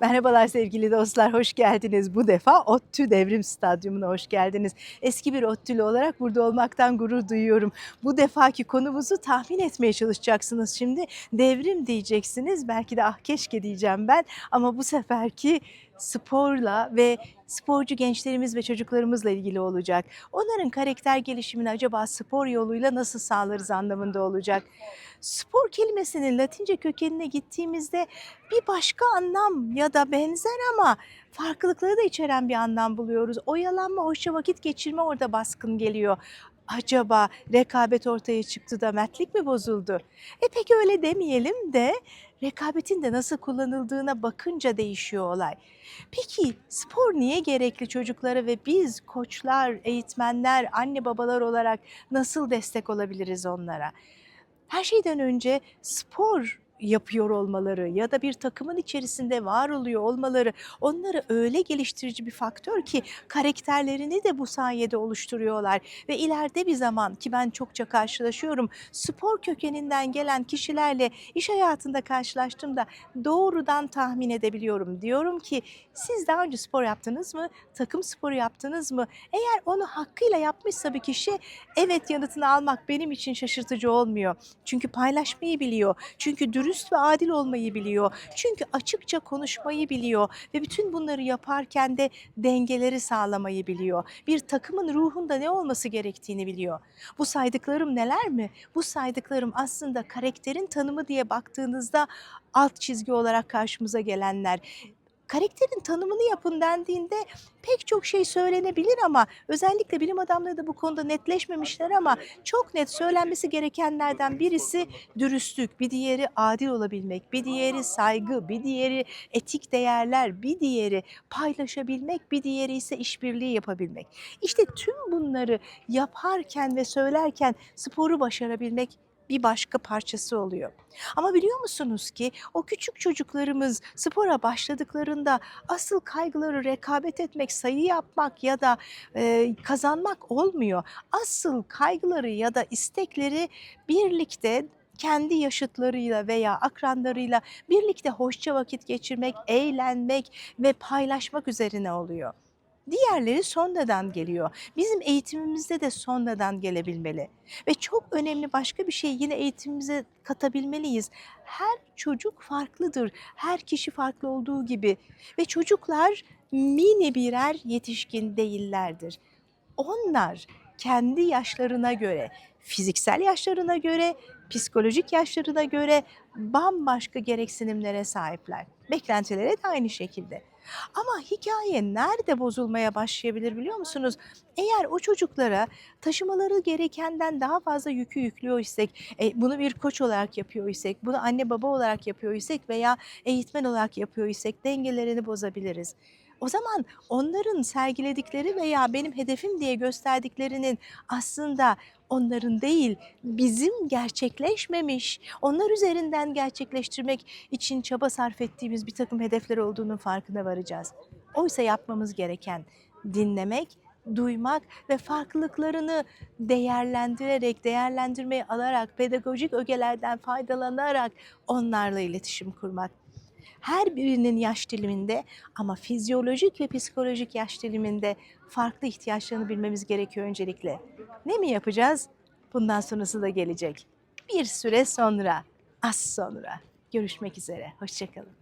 Merhabalar sevgili dostlar, hoş geldiniz. Bu defa ODTÜ Devrim Stadyumu'na hoş geldiniz. Eski bir ODTÜ'lü olarak burada olmaktan gurur duyuyorum. Bu defaki konumuzu tahmin etmeye çalışacaksınız şimdi. Devrim diyeceksiniz, belki de ah keşke diyeceğim ben. Ama bu seferki sporla ve sporcu gençlerimiz ve çocuklarımızla ilgili olacak. Onların karakter gelişimini acaba spor yoluyla nasıl sağlarız anlamında olacak. Spor kelimesinin Latince kökenine gittiğimizde bir başka anlam ya da benzer ama farklılıkları da içeren bir anlam buluyoruz. Oyalanma, hoşça vakit geçirme orada baskın geliyor. Acaba rekabet ortaya çıktı da mertlik mi bozuldu? E peki öyle demeyelim de rekabetin de nasıl kullanıldığına bakınca değişiyor olay. Peki spor niye gerekli çocuklara ve biz koçlar, eğitmenler, anne babalar olarak nasıl destek olabiliriz onlara? Her şeyden önce spor yapıyor olmaları ya da bir takımın içerisinde var oluyor olmaları onları öyle geliştirici bir faktör ki karakterlerini de bu sayede oluşturuyorlar ve ileride bir zaman ki ben çokça karşılaşıyorum spor kökeninden gelen kişilerle iş hayatında karşılaştığımda doğrudan tahmin edebiliyorum. Diyorum ki siz daha önce spor yaptınız mı? Takım sporu yaptınız mı? Eğer onu hakkıyla yapmışsa bir kişi evet yanıtını almak benim için şaşırtıcı olmuyor. Çünkü paylaşmayı biliyor. Çünkü dürüst ve adil olmayı biliyor. Çünkü açıkça konuşmayı biliyor ve bütün bunları yaparken de dengeleri sağlamayı biliyor. Bir takımın ruhunda ne olması gerektiğini biliyor. Bu saydıklarım neler mi? Bu saydıklarım aslında karakterin tanımı diye baktığınızda alt çizgi olarak karşımıza gelenler. Karakterin tanımını yapın dendiğinde pek çok şey söylenebilir ama özellikle bilim adamları da bu konuda netleşmemişler ama çok net söylenmesi gerekenlerden birisi dürüstlük, bir diğeri adil olabilmek, bir diğeri saygı, bir diğeri etik değerler, bir diğeri paylaşabilmek, bir diğeri ise işbirliği yapabilmek. İşte tüm bunları yaparken ve söylerken sporu başarabilmek bir başka parçası oluyor. Ama biliyor musunuz ki o küçük çocuklarımız spora başladıklarında asıl kaygıları rekabet etmek, sayı yapmak ya da e, kazanmak olmuyor. Asıl kaygıları ya da istekleri birlikte kendi yaşıtlarıyla veya akranlarıyla birlikte hoşça vakit geçirmek, eğlenmek ve paylaşmak üzerine oluyor. Diğerleri sonradan geliyor. Bizim eğitimimizde de sonradan gelebilmeli. Ve çok önemli başka bir şey yine eğitimimize katabilmeliyiz. Her çocuk farklıdır. Her kişi farklı olduğu gibi. Ve çocuklar mini birer yetişkin değillerdir. Onlar kendi yaşlarına göre, fiziksel yaşlarına göre, psikolojik yaşlarına göre bambaşka gereksinimlere sahipler. Beklentileri de aynı şekilde. Ama hikaye nerede bozulmaya başlayabilir biliyor musunuz? Eğer o çocuklara taşımaları gerekenden daha fazla yükü yüklüyor isek, e, bunu bir koç olarak yapıyor isek, bunu anne baba olarak yapıyor isek veya eğitmen olarak yapıyor isek dengelerini bozabiliriz. O zaman onların sergiledikleri veya benim hedefim diye gösterdiklerinin aslında onların değil, bizim gerçekleşmemiş, onlar üzerinden gerçekleştirmek için çaba sarf ettiğimiz bir takım hedefler olduğunun farkına varacağız. Oysa yapmamız gereken dinlemek, duymak ve farklılıklarını değerlendirerek, değerlendirmeyi alarak, pedagojik ögelerden faydalanarak onlarla iletişim kurmak. Her birinin yaş diliminde ama fizyolojik ve psikolojik yaş diliminde farklı ihtiyaçlarını bilmemiz gerekiyor öncelikle. Ne mi yapacağız? Bundan sonrası da gelecek. Bir süre sonra, az sonra. Görüşmek üzere. Hoşçakalın.